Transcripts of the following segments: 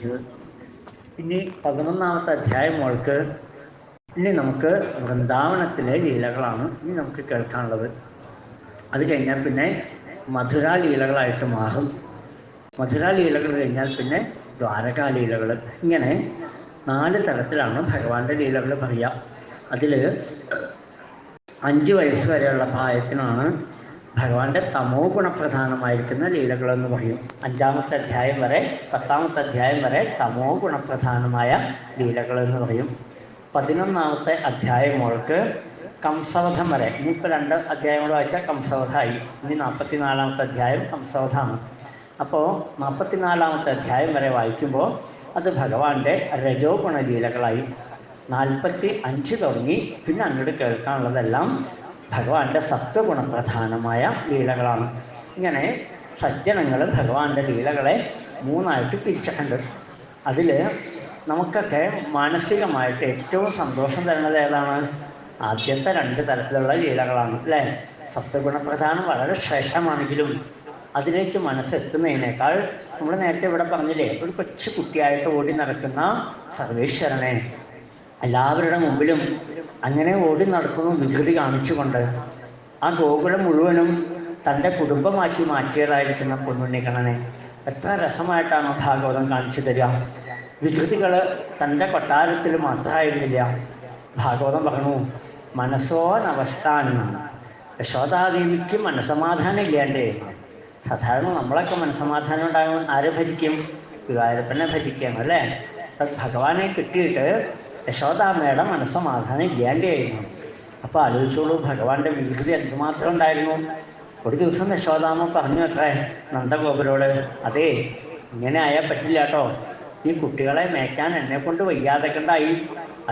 അവതരിപ്പിച്ചത് ഇനി പതിനൊന്നാമത്തെ അധ്യായം മോൾക്ക് ഇനി നമുക്ക് വൃന്ദാവനത്തിലെ ലീലകളാണ് ഇനി നമുക്ക് കേൾക്കാനുള്ളത്. അത് കഴിഞ്ഞാൽ പിന്നെ മധുര ലീലകളായിട്ട് മാറും. മധുര ലീലകൾ കഴിഞ്ഞാൽ പിന്നെ ദ്വാരകാ ലീലകൾ ഇങ്ങനെ നാല് തരത്തിലാണ് ഭഗവാന്റെ ലീലകൾ പറയുക. അതിൽ അഞ്ച് വയസ്സ് വരെയുള്ള പ്രായത്തിനാണ് ഭഗവാന്റെ തമോ ഗുണപ്രധാനമായിരിക്കുന്ന ലീലകളെന്ന് പറയും. അഞ്ചാമത്തെ അധ്യായം വരെ പത്താമത്തെ അധ്യായം വരെ തമോ ഗുണപ്രധാനമായ ലീലകളെന്ന് പറയും. പതിനൊന്നാമത്തെ അധ്യായം മോൾക്ക് കംസവധം വരെ. ഇനിയിപ്പോൾ രണ്ട് അധ്യായങ്ങൾ വായിച്ചാൽ കംസവധമായി. ഇനി നാൽപ്പത്തിനാലാമത്തെ അധ്യായം കംസവധമാണ്. അപ്പോൾ നാൽപ്പത്തിനാലാമത്തെ അധ്യായം വരെ വായിക്കുമ്പോൾ അത് ഭഗവാന്റെ രജോ ഗുണലീലകളായി. നാൽപ്പത്തി അഞ്ച് തുടങ്ങി. പിന്നെ അങ്ങോട്ട് കേൾക്കാനുള്ളതെല്ലാം ഭഗവാന്റെ സത്വഗുണപ്രധാനമായ ലീലകളാണ്. ഇങ്ങനെ സജ്ജനങ്ങൾ ഭഗവാന്റെ ലീലകളെ മൂന്നായിട്ട് തിരിച്ചിട്ടുണ്ട്. അതിൽ നമുക്കൊക്കെ മാനസികമായിട്ട് ഏറ്റവും സന്തോഷം തരുന്നത് ഏതാണ്? ആദ്യത്തെ രണ്ട് തരത്തിലുള്ള ലീലകളാണ് അല്ലേ? സത്വഗുണപ്രധാനം വളരെ ശ്രേഷ്ഠമാണെങ്കിലും അതിലേക്ക് മനസ്സെത്തുന്നതിനേക്കാൾ നമ്മൾ നേരത്തെ ഇവിടെ പറഞ്ഞില്ലേ ഒരു കൊച്ചു കുട്ടിയായിട്ട് ഓടി നടക്കുന്ന സർവേശ്വരനെ. എല്ലാവരുടെ മുമ്പിലും അങ്ങനെ ഓടി നടക്കുന്നു വികൃതി കാണിച്ചുകൊണ്ട് ആ ഗോകുലം മുഴുവനും തന്റെ കുടുംബമാക്കി മാറ്റിയതായിരിക്കുന്ന പൊന്നുണ്ണിക്കണ്ണനെ എത്ര രസമായിട്ടാണ് ഭാഗവതം കാണിച്ചു തരിക. വികൃതികൾ തന്റെ കൊട്ടാരത്തിൽ മാത്രമായിരുന്നില്ല. ഭാഗവതം പറഞ്ഞു മനസ്സോനവസ്ഥാനാണ് യശോദാദേവിക്ക് മനസമാധാനം ഇല്ലാണ്ടേ? സാധാരണ നമ്മളൊക്കെ മനസമാധാനം ഉണ്ടാകുമ്പോൾ ആരെ ഭജിക്കും ഗുരുവായൂരപ്പനെ ഭരിക്കാം അല്ലേ? ഭഗവാനെ കിട്ടിയിട്ട് യശോദാമ്മയുടെ മനസ്സമാധാനം ഇല്ലാണ്ടായിരുന്നു. അപ്പോൾ ആലോചിച്ചോളൂ ഭഗവാന്റെ വികൃതി എന്തുമാത്രം ഉണ്ടായിരുന്നു? ഒരു ദിവസം യശോദാമ്മ പറഞ്ഞു അത്രേ നന്ദഗോപുരോട് അതെ ഇങ്ങനെ ആയാൽ പറ്റില്ല കേട്ടോ ഈ കുട്ടികളെ മേക്കാൻ എന്നെ കൊണ്ട് വയ്യാതെക്കണ്ടായി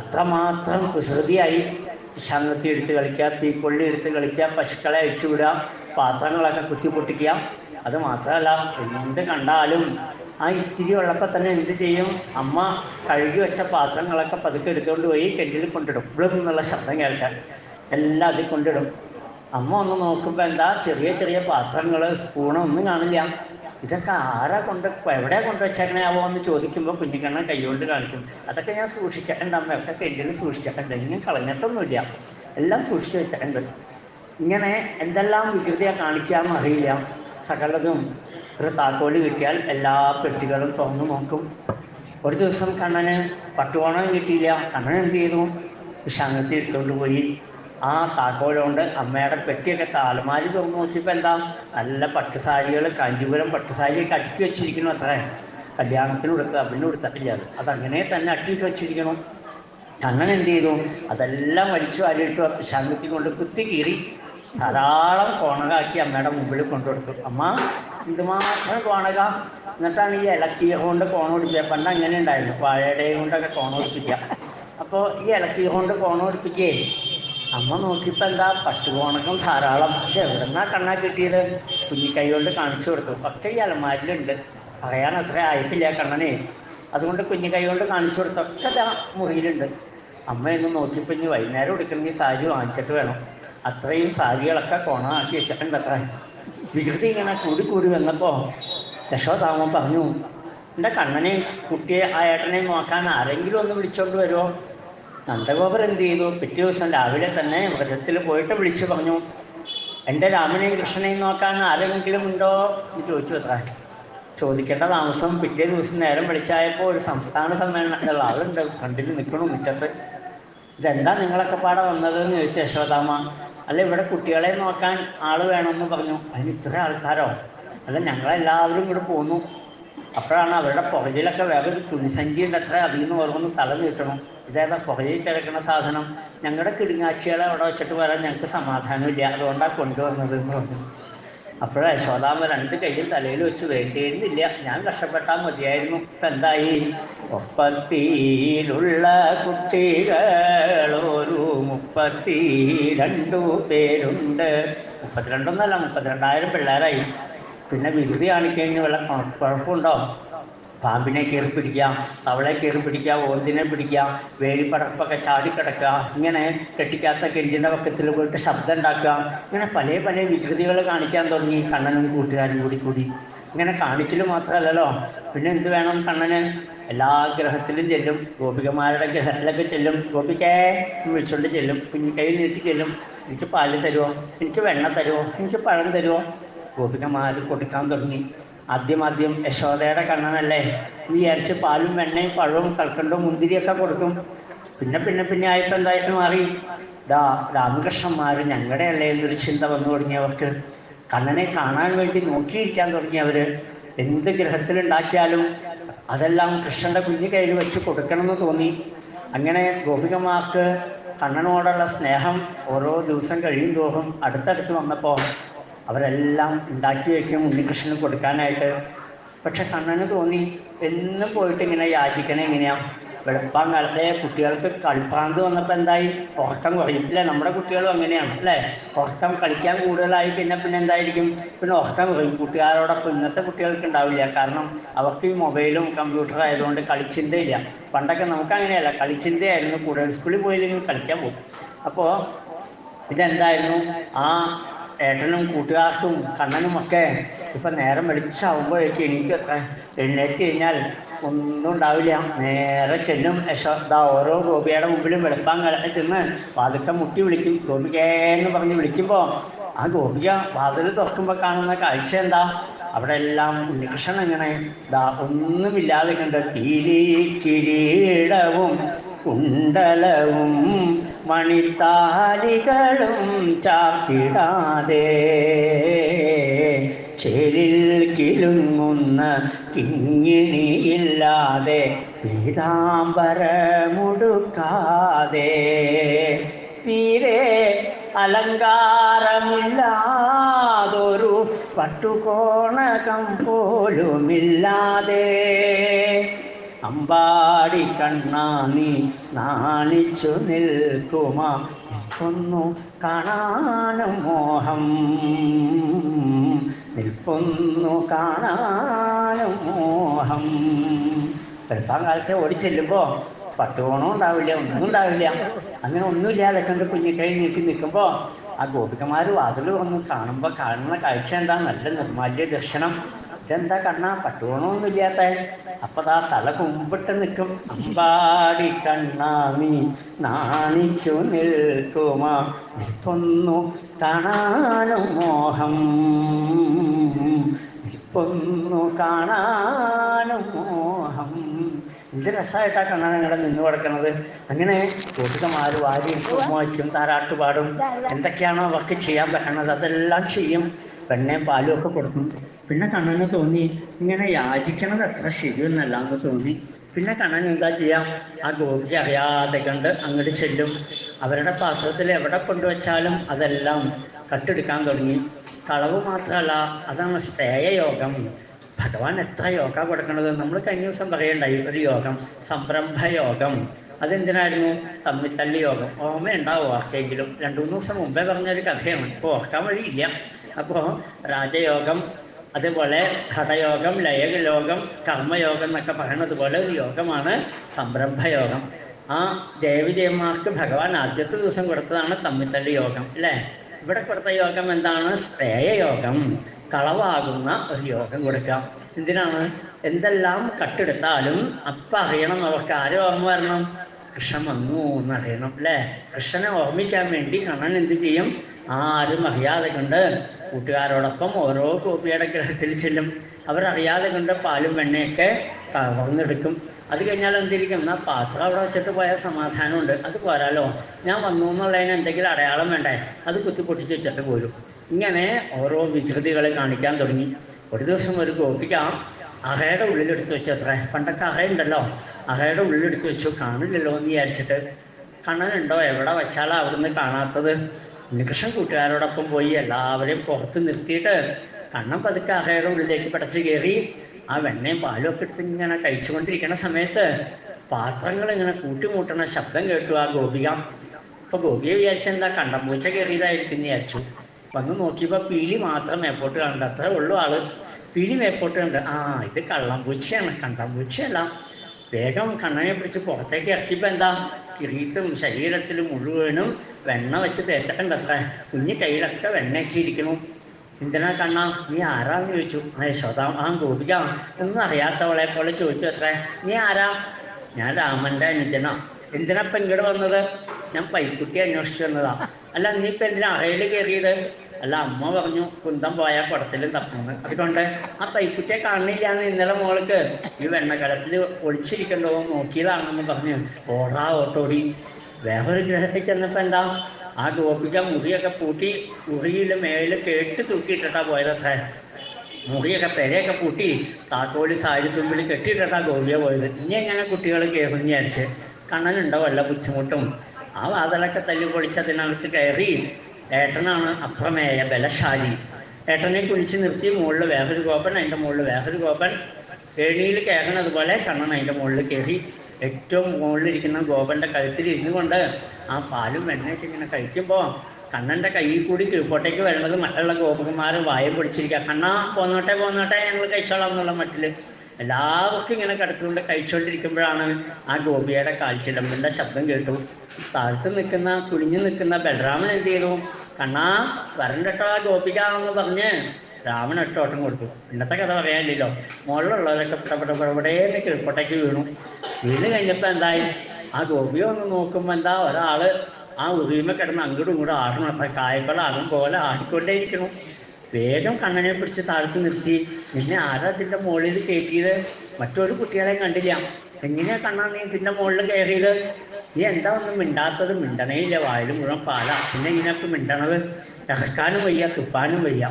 അത്രമാത്രം കുസൃതിയായി. ശങ്കത്തി എടുത്ത് കളിക്കുക തീക്കൊള്ളി എടുത്ത് കളിക്കുക പശുക്കളെ അഴിച്ചുവിടുക പാത്രങ്ങളൊക്കെ കുത്തി പൊട്ടിക്കുക അത് മാത്രമല്ല എന്ത് കണ്ടാലും ആ ഇത്തിരി ഉള്ളപ്പോൾ തന്നെ എന്ത് ചെയ്യും? അമ്മ കഴുകി വെച്ച പാത്രങ്ങളൊക്കെ പതുക്കെ എടുത്തുകൊണ്ട് പോയി കെട്ടിൽ കൊണ്ടിടും. എന്നുള്ള ശബ്ദം കേൾക്കാൻ. എല്ലാം അതിൽ കൊണ്ടിടും. അമ്മ ഒന്ന് നോക്കുമ്പോൾ എന്താ? ചെറിയ ചെറിയ പാത്രങ്ങൾ സ്പൂണോ ഒന്നും കാണില്ല. ഇതൊക്കെ ആരാ കൊണ്ട് എവിടെ കൊണ്ട് വെച്ചേക്കണയാവോ എന്ന് ചോദിക്കുമ്പോൾ കുഞ്ഞിക്കണ്ണൻ കൈകൊണ്ട് കാണിക്കും. അതൊക്കെ ഞാൻ സൂക്ഷിച്ചിട്ടുണ്ട്. അമ്മ ഒക്കെ കെട്ടിൽ സൂക്ഷിച്ചിട്ടുണ്ട്. ഇങ്ങനെ കളഞ്ഞിട്ടൊന്നുമില്ല. എല്ലാം സൂക്ഷിച്ചു വെച്ചിട്ടുണ്ട്. ഇങ്ങനെ എന്തെല്ലാം വികൃതിയാണ് കാണിക്കാമെന്ന് അറിയില്ല. സകലതും ഒരു താക്കോൽ കിട്ടിയാൽ എല്ലാ പെട്ടികളും തുറന്നു നോക്കും. ഒരു ദിവസം കണ്ണന് പട്ടുപോണം കിട്ടിയില്ല. കണ്ണൻ എന്ത് ചെയ്തു? വിശാന്തി എടുത്തുകൊണ്ട് പോയി. ആ താക്കോലുകൊണ്ട് അമ്മയുടെ പെട്ടിയൊക്കെ താലമാരി തുറന്നു നോക്കിയപ്പോൾ എന്താ? നല്ല പട്ടുസാരികൾ കാഞ്ചീപുരം പട്ടുസാരിയൊക്കെ അടുക്കി വെച്ചിരിക്കണം അത്രേ. കല്യാണത്തിന് കൊടുത്തത്. പിന്നെ കൊടുത്തിട്ടില്ല അത്. അതങ്ങനെ തന്നെ അട്ടിയിട്ട് വെച്ചിരിക്കണം കണ്ണൻ എന്ത് ചെയ്തു? അതെല്ലാം വലിച്ചു വാരിയിട്ട് ശാന്തത്തിൽ കൊണ്ട് കുത്തി കീറി. ധാരാളം കോണകാക്കി അമ്മയുടെ മുമ്പിൽ കൊണ്ടുകൊടുത്തു. അമ്മ എന്തുമാത്രം കോണക. എന്നിട്ടാണ് ഈ ഇളക്കിയ കൊണ്ട് കോണ പിടിക്കുക പണ്ട് അങ്ങനെ ഉണ്ടായിരുന്നു. വാഴയുടെ കൊണ്ടൊക്കെ കോണ പിടിപ്പിക്കുക അപ്പോൾ ഈ ഇളക്കിയ കൊണ്ട് കോണ പിടിപ്പിക്കേ അമ്മ നോക്കിയപ്പോൾ എന്താ? പട്ടുകോണകം ധാരാളം. ഇത് എവിടെന്നാ കണ്ണാ കിട്ടിയത്? കുഞ്ഞിക്കൈ കൊണ്ട് കാണിച്ചു കൊടുത്തു. ഒക്കെ ഈ അലമാരിലുണ്ട്. പറയാൻ അത്ര ആയിട്ടില്ല കണ്ണനെ. അതുകൊണ്ട് കുഞ്ഞിക്കൈ കൊണ്ട് കാണിച്ചു കൊടുത്തൊക്കെ മുറിയിലുണ്ട്. അമ്മ എന്ന് നോക്കിയപ്പോൾ ഇനി വൈകുന്നേരം എടുക്കണമെങ്കിൽ സാരി വാങ്ങിച്ചിട്ട് വേണം. അത്രയും സാരികളൊക്കെ കോണമാക്കി വെച്ചിട്ടുണ്ട് അത്ര വികൃതി ഇങ്ങനെ കൂടി കൂടി വന്നപ്പോൾ യശോദാമൻ പറഞ്ഞു എന്റെ കണ്ണനെയും കുട്ടിയെ ആ ഏട്ടനെയും നോക്കാൻ ആരെങ്കിലും ഒന്ന് വിളിച്ചോണ്ട് വരുമോ നന്ദഗോപർ എന്ത് ചെയ്തു? പിറ്റേ ദിവസം രാവിലെ തന്നെ വ്രതത്തിൽ പോയിട്ട് വിളിച്ചു പറഞ്ഞു എന്റെ രാമനെയും കൃഷ്ണനെയും നോക്കാൻ ആരെങ്കിലും ഉണ്ടോ? എന്ന് ചോദിച്ചു അത്ര. ചോദിക്കേണ്ട താമസം പിറ്റേ ദിവസം നേരം വിളിച്ചായപ്പോൾ ഒരു സംസ്ഥാന സമ്മേളനത്തിലുള്ള ആളുണ്ട് ഫ്രണ്ടിൽ നിൽക്കണു മുറ്റത്ത്. ഇതെന്താ നിങ്ങളൊക്കെ പാടെ വന്നത്? എന്ന് ചോദിച്ചു യശോദാമ്മ അല്ല ഇവിടെ കുട്ടികളെ നോക്കാൻ ആൾ വേണമെന്ന് പറഞ്ഞു. അതിന് ഇത്ര ആൾക്കാരോ? അല്ല ഞങ്ങളെല്ലാവരും ഇവിടെ പോന്നു. അപ്പോഴാണ് അവരുടെ പുറകിലൊക്കെ വേറൊരു തുണിസഞ്ചി ഉണ്ട് അത്ര അതിൽ നിന്ന് ഓരോന്ന് തല നീട്ടണം. ഇതേതാ പുറകിൽ കിടക്കുന്ന സാധനം. ഞങ്ങളുടെ കിടുങ്ങാച്ചികളെ അവിടെ വെച്ചിട്ട് വരാൻ ഞങ്ങൾക്ക് സമാധാനമില്ല. അതുകൊണ്ടാണ് കൊണ്ടുവന്നത് എന്ന് പറഞ്ഞു. അപ്പോഴാ യശോദാമ്മ രണ്ട് കയ്യും തലയിൽ വെച്ച് വേണ്ടിയിരുന്നില്ല. ഞാൻ കഷ്ടപ്പെട്ടാൽ മതിയായിരുന്നു. ഇപ്പം എന്തായി? ഒപ്പത്തിയിലുള്ള കുട്ടികൾ ഒരു മുപ്പത്തി രണ്ടു പേരുണ്ട്. മുപ്പത്തിരണ്ടൊന്നല്ല മുപ്പത്തിരണ്ടായിരം പിള്ളേരായി. പിന്നെ വിരുതി കാണിക്കഴിഞ്ഞ് വല്ല കുഴ- കുഴപ്പമുണ്ടോ? പാമ്പിനെ കയറി പിടിക്കാം തവളെ കയറി പിടിക്കാം ഓന്തിനെ പിടിക്കാം വേലിപ്പടർപ്പൊക്കെ ചാടിക്കിടക്കുക ഇങ്ങനെ കെട്ടിക്കാത്ത കെഞ്ചിന്റെ പക്കത്തിൽ പോയിട്ട് ശബ്ദം ഉണ്ടാക്കുക ഇങ്ങനെ പല പല വികൃതികൾ കാണിക്കാൻ തുടങ്ങി കണ്ണനും കൂട്ടുകാരും കൂടി കൂടി. ഇങ്ങനെ കാണിക്കൽ മാത്രമല്ലല്ലോ പിന്നെ എന്ത് വേണം കണ്ണന്? എല്ലാ ഗ്രഹത്തിലും ചെല്ലും ഗോപികമാരുടെ ഗ്രഹത്തിലൊക്കെ ചെല്ലും ഗോപിക്കേ വിളിച്ചുകൊണ്ട് ചെല്ലും കുഞ്ഞു കൈ നീട്ടി ചെല്ലും എനിക്ക് പാൽ തരുമോ എനിക്ക് വെണ്ണ തരുമോ എനിക്ക് പഴം തരുമോ ഗോപികമാർ കൊടുക്കാൻ തുടങ്ങി. ആദ്യം ആദ്യം യശോദയുടെ കണ്ണനല്ലേ? വിചാരിച്ച് പാലും വെണ്ണയും പഴവും കൽക്കണ്ടവും മുന്തിരിയൊക്കെ കൊടുക്കും പിന്നെ പിന്നെ പിന്നെ ആയപ്പോൾ എന്തായിട്ട് മാറി? ദാ രാമകൃഷ്ണന്മാർ ഞങ്ങളുടെ അല്ലേ എന്നൊരു ചിന്ത വന്നു തുടങ്ങിയവർക്ക്. കണ്ണനെ കാണാൻ വേണ്ടി നോക്കിയിരിക്കാൻ തുടങ്ങിയവർ എന്ത് ഗ്രഹത്തിലുണ്ടാക്കിയാലും അതെല്ലാം കൃഷ്ണന്റെ കുഞ്ഞു കയ്യിൽ വെച്ച് കൊടുക്കണമെന്ന് തോന്നി. അങ്ങനെ ഗോപികമാർക്ക് കണ്ണനോടുള്ള സ്നേഹം ഓരോ ദിവസം കഴിയും തോറും അടുത്തടുത്ത് വന്നപ്പോൾ അവരെല്ലാം ഉണ്ടാക്കി വയ്ക്കും ഉണ്ണികൃഷ്ണന് കൊടുക്കാനായിട്ട്. പക്ഷെ കണ്ണന് തോന്നി എന്നും പോയിട്ട് ഇങ്ങനെ യാചിക്കണേ എങ്ങനെയാ? വെളുപ്പാൻ കാലത്തെ കുട്ടികൾക്ക് കളിപ്പാന്ത് വന്നപ്പോൾ എന്തായി? ഉറക്കം കുറയും. അല്ലേ? നമ്മുടെ കുട്ടികളും അങ്ങനെയാണ് അല്ലേ? ഉറക്കം കളിക്കാൻ കൂടുതലായി പിന്നെ പിന്നെ എന്തായിരിക്കും? പിന്നെ ഉറക്കം കുറയും. കൂട്ടുകാരോടൊപ്പം ഇന്നത്തെ കുട്ടികൾക്ക് ഉണ്ടാവില്ല. കാരണം അവർക്ക് ഈ മൊബൈലും കമ്പ്യൂട്ടറും ആയതുകൊണ്ട് കളിച്ചിന്തയില്ല. പണ്ടൊക്കെ നമുക്ക് അങ്ങനെയല്ല കളിച്ചിന്തയായിരുന്നു. കൂടുതൽ സ്കൂളിൽ പോയില്ലെങ്കിൽ കളിക്കാൻ പോകും. അപ്പോൾ ഇതെന്തായിരുന്നു? ആ ഏട്ടനും കൂട്ടുകാർക്കും കണ്ണനുമൊക്കെ ഇപ്പം നേരം വെളിച്ചാവുമ്പോഴേക്ക് എനിക്ക് എഴുന്നേറ്റ് കഴിഞ്ഞാൽ ഒന്നും ഉണ്ടാവില്ല. നേരെ ചെല്ലും. യശോദ ഓരോ ഗോപിയുടെ മുമ്പിലും വെളുപ്പാൻ കിടന്ന് ചെന്ന് വാതിക്ക മുട്ടി വിളിക്കും. ഗോപികേന്ന് പറഞ്ഞ് വിളിക്കുമ്പോൾ ആ ഗോപിക വാതിൽ തുറക്കുമ്പോൾ കാണുന്ന കാഴ്ച എന്താ? അവിടെ എല്ലാം ഉണ്ണികൃഷ്ണൻ ഇങ്ങനെ ദാ ഒന്നുമില്ലാതെ കണ്ട് കിരീടവും കുണ്ടലവും മണിത്താലികളും ചാർത്തിടാതെ ചെരിൽ കിലുങ്ങുന്ന കിങ്ങിണിയില്ലാതെ പീതാംബരമുടുക്കാതെ. തീരെ അലങ്കാരമില്ലാതൊരു പട്ടുകോണകം പോലുമില്ലാതെ അമ്പാടി കണ്ണാ നീ നാണിച്ചു നിൽക്കുമാ. നിൽക്കുന്നു കാണാനും മോഹം. നിൽക്കുന്നു കാണാനും മോഹം. വെളുപ്പാൻ കാലത്തെ ഓടി ചെല്ലുമ്പോൾ പട്ടുകോണം ഉണ്ടാവില്ല ഒന്നും ഉണ്ടാവില്ല. അങ്ങനെ ഒന്നുമില്ലാതെ കണ്ട് കുഞ്ഞിക്കൈ നീട്ടി നിൽക്കുമ്പോൾ ആ ഗോപികമാർ വാതിൽ വന്ന് കാണുമ്പോൾ കാണുന്ന കാഴ്ച എന്താ? നല്ല നിർമാല്യ ദർശനം. ഇതെന്താ കണ്ണാ? പട്ടുകോണമൊന്നും ഇല്ലാത്ത. അപ്പൊ ആ തല കുമ്പിട്ട് നിൽക്കും. അമ്പാടി കണ്ണാ നീ നാണിച്ചു നിൽക്കുമാ. നിൽപ്പൊന്നു കാണാനും മോഹം. നിൽപ്പൊന്നു കാണാനും മോഹം. എന്ത് രസമായിട്ടാ കണ്ണാ നിങ്ങളെ നിന്ന് കിടക്കണത് അങ്ങനെ കൂട്ടുകമാർ വാരി വയ്ക്കും താരാട്ടുപാടും എന്തൊക്കെയാണോ അവർക്ക് ചെയ്യാൻ പറ്റണത് അതെല്ലാം ചെയ്യും. വെണ്ണയും പാലും ഒക്കെ കൊടുക്കും. പിന്നെ കണ്ണന് തോന്നി ഇങ്ങനെ യാചിക്കണത് അത്ര ശരിയൊന്നല്ല എന്ന് തോന്നി. പിന്നെ കണ്ണൻ എന്താ ചെയ്യാം? ആ ഗോപിക അറിയാതെ കണ്ട് അങ്ങോട്ട് ചെല്ലും. അവരുടെ പാത്രത്തിൽ എവിടെ കൊണ്ടുവച്ചാലും അതെല്ലാം കട്ടെടുക്കാൻ തുടങ്ങി. കളവ് മാത്രമല്ല അതാണ് സ്തേയയോഗം. ഭഗവാൻ എത്ര യോഗ കൊടുക്കണത്? നമ്മൾ കഴിഞ്ഞ ദിവസം പറയണ്ടായി ഒരു യോഗം സംരംഭ യോഗം അതെന്തിനായിരുന്നു? തമ്മിത്തല്ലി യോഗം ഓർമ്മ ഉണ്ടാവും ആർക്കെങ്കിലും? രണ്ടു മൂന്ന് ദിവസം മുമ്പേ പറഞ്ഞൊരു കഥയാണ്. ഇപ്പോൾ ഓർക്കാൻ വഴിയില്ല. അപ്പോൾ രാജയോഗം അതുപോലെ ഘടയോഗം ലയലോകം കർമ്മയോഗം എന്നൊക്കെ പറയുന്നത് പോലെ ഒരു യോഗമാണ് സംരംഭയോഗം. ആ ദേവിദേവന്മാർക്ക് ഭഗവാൻ ആദ്യത്തെ ദിവസം കൊടുത്തതാണ് തമ്മിത്തല്ലി യോഗം അല്ലേ? ഇവിടെ കൊടുത്ത യോഗം എന്താണ്? ശ്രേയയോഗം കളവാകുന്ന ഒരു യോഗം കൊടുക്കാം. എന്തിനാണ്? എന്തെല്ലാം കട്ടെടുത്താലും അപ്പം അറിയണം അവർക്ക്. ആരും ഓർമ്മ വരണം? കൃഷ്ണൻ വന്നു എന്നറിയണം അല്ലേ? കൃഷ്ണനെ ഓർമ്മിക്കാൻ വേണ്ടി കണ്ണൻ എന്ത് ചെയ്യും? ആരും അറിയാതെ കൊണ്ട് കൂട്ടുകാരോടൊപ്പം ഓരോ കോപ്പിയുടെ ഗ്രഹത്തിൽ ചെല്ലും. അവരറിയാതെ കൊണ്ട് പാലും വെണ്ണയൊക്കെ കവർന്നെടുക്കും അത് കഴിഞ്ഞാൽ എന്തിരിക്കും? എന്നാൽ പാത്രം അവിടെ വെച്ചിട്ട് പോയാൽ സമാധാനമുണ്ട്. അത് പോരാലോ? ഞാൻ വന്നു എന്നുള്ളതിന് എന്തെങ്കിലും അടയാളം വേണ്ടേ? അത് കുത്തി പൊട്ടിച്ച് വെച്ചിട്ട് പോരും. ഇങ്ങനെ ഓരോ വികൃതികൾ കാണിക്കാൻ തുടങ്ങി. ഒരു ദിവസം ഒരു ഗോപിക അഹയുടെ ഉള്ളിലെടുത്ത് വെച്ചു അത്ര. പണ്ടൊക്കെ അഹയുണ്ടല്ലോ അഹയുടെ ഉള്ളിലെടുത്ത് വെച്ചു. കാണില്ലല്ലോ എന്ന് വിചാരിച്ചിട്ട്. കണ്ണനുണ്ടോ? എവിടെ വെച്ചാലാ അവിടുന്ന് കാണാത്തത്? ഉണ്ണികൃഷ്ണൻ കൂട്ടുകാരോടൊപ്പം പോയി എല്ലാവരെയും പുറത്ത് നിർത്തിയിട്ട് കണ്ണം പതുക്കെ അറയുടെ ഉള്ളിലേക്ക് പടച്ചു കയറി ആ വെണ്ണയും പാലും ഒക്കെ എടുത്ത് ഇങ്ങനെ കഴിച്ചുകൊണ്ടിരിക്കുന്ന സമയത്ത് പാത്രങ്ങൾ ഇങ്ങനെ കൂട്ടിമുട്ടണ ശബ്ദം കേട്ടു ആ ഗോപിക. അപ്പൊ ഗോപിയെ വിചാരിച്ചെന്താ കണ്ടംപൂച്ച കയറിയതായിരിക്കും വിചാരിച്ചു. വന്ന് നോക്കിയപ്പോൾ പീലി മാത്രം മേപ്പോട്ട് കണ്ട്. അത്രേ ഉള്ളൂ ആൾ. പീലി മേപ്പോട്ട് കണ്ട്. ആ ഇത് കള്ളംപൂച്ചയാണ് കണ്ടംപൂച്ചയല്ല വേഗം കണ്ണനെ പിടിച്ച് പുറത്തേക്ക് ഇറക്കിയപ്പോൾ എന്താ? കിരീട്ടും ശരീരത്തിലും മുഴുവനും വെണ്ണ വെച്ച് തേച്ചിട്ടുണ്ട് അത്ര കുഞ്ഞു കയ്യിലൊക്കെ വെണ്ണ ഇട്ടിരിക്കുന്നു എന്തിനാ കണ്ണ? നീ ആരാന്ന് ചോദിച്ചു. ആ യശോദ ആ ഗോപിക ഒന്നും അറിയാത്തവളെ പോലെ ചോദിച്ചു അത്രേ. നീ ആരാ? ഞാൻ രാമന്റെ അനുജനാ. എന്തിനാ ഇങ്ങോട്ട് വന്നത്? ഞാൻ പൈക്കുട്ടി അന്വേഷിച്ചു വന്നതാ. അല്ല നീ ഇപ്പൊ എന്തിനാ അറയിൽ കയറിയത് അല്ല അമ്മ പറഞ്ഞു കുന്തം പോയാൽ കുടത്തിലും തപ്പുന്നു അതുകൊണ്ട് ആ തൈക്കുറ്റിയെ കാണില്ല എന്ന് ഇന്നലെ മോൾക്ക്. ഈ വെണ്ണക്കടത്തിൽ ഒളിച്ചിരിക്കണ്ടോ? നോക്കിയതാണെന്ന് പറഞ്ഞു. ഓടാ ഓട്ടോടി. വേറൊരു ഗ്രഹത്തിൽ ചെന്നപ്പോ എന്താ? ആ ഗോപിക മുറിയൊക്കെ പൂട്ടി മുറിയിൽ മേലെ കേട്ട് തൂക്കിയിട്ടാ പോയതത്രേ മുറിയൊക്കെ പെരയൊക്കെ പൂട്ടി താക്കോലി സാരി തുമ്പിൽ കെട്ടിയിട്ടാ ഗോപിയ പോയത്. ഇനി എങ്ങനെ കുട്ടികൾ കയറും വിചാരിച്ച്. കണ്ണനുണ്ടോ? വല്ല ബുദ്ധിമുട്ടും. ആ വാതിലൊക്കെ തല്ലി പൊളിച്ചതിനകത്ത് കയറി ഏട്ടനാണ് അപ്രമേയ ബലശാലി. ഏട്ടനെ കുഴിച്ച് നിർത്തി മുകളിൽ വേറൊരു ഗോപൻ അതിന്റെ മുകളിൽ വേറൊരു ഗോപൻ. ഏണിയിൽ കയറണതുപോലെ കണ്ണൻ അതിന്റെ മുകളിൽ കയറി. ഏറ്റവും മുകളിലിരിക്കുന്ന ഗോപന്റെ കഴുത്തിൽ ഇരുന്നു കൊണ്ട് ആ പാലും വെണ്ണയൊക്കെ ഇങ്ങനെ കഴിക്കുമ്പോൾ കണ്ണന്റെ കയ്യിൽ കൂടി കീഴ്പോട്ടേക്ക് വരുന്നത് മറ്റുള്ള ഗോപകുമാർ വായം പിടിച്ചിരിക്കുക. കണ്ണ പോന്നോട്ടെ പോന്നോട്ടെ ഞങ്ങൾ കഴിച്ചോളാം എന്നുള്ള മട്ടിൽ എല്ലാവർക്കും ഇങ്ങനെ കടത്തുകൊണ്ട് കഴിച്ചുകൊണ്ടിരിക്കുമ്പോഴാണ് ആ ഗോപിയുടെ കാൽച്ചിലമ്പിന്റെ ശബ്ദം കേട്ടു. താഴത്ത് നിൽക്കുന്ന കുഴിഞ്ഞു നിൽക്കുന്ന ബലരാമൻ എന്ത് ചെയ്തു? കണ്ണാ വരണ്ടട്ടാ എന്ന് പറഞ്ഞ് രാമൻ ഒറ്റ ഓട്ടം കൊടുത്തു. ഇന്നത്തെ കഥ പറയാനില്ലല്ലോ. മുകളിലുള്ളവരൊക്കെ പെടപെട പെടപെടേന്ന് കിഴപ്പൊട്ടയ്ക്ക് വീണു. വീണ് കഴിഞ്ഞപ്പോൾ എന്തായി? ആ ഗോപിയെ ഒന്ന് നോക്കുമ്പോൾ എന്താ ഒരാൾ ആ ഉറിയുമ കിടന്ന് അങ്ങോട്ടും ഇങ്ങോട്ടും ആടണം അപ്പം അതും പോലെ ആടിക്കൊണ്ടേയിരിക്കണം വേഗം കണ്ണനെ പിടിച്ച് താഴ്ത്തി നിർത്തി. നിന്നെ ആരാ ഇതിന്റെ മുകളിൽ കയറ്റിയത് മറ്റൊരു കുട്ടികളെയും കണ്ടില്ല. എങ്ങനെയാ കണ്ണാ നീ ഇതിന്റെ മുകളിൽ കയറിയത്? നീ എന്താ ഒന്നും മിണ്ടാത്തത്? മിണ്ടണേ ഇല്ല. വായിൽ മുഴുവൻ പാലാ. പിന്നെ ഇങ്ങനെയൊക്കെ മിണ്ടണത് ഇറക്കാനും വയ്യ തുപ്പാനും വയ്യ.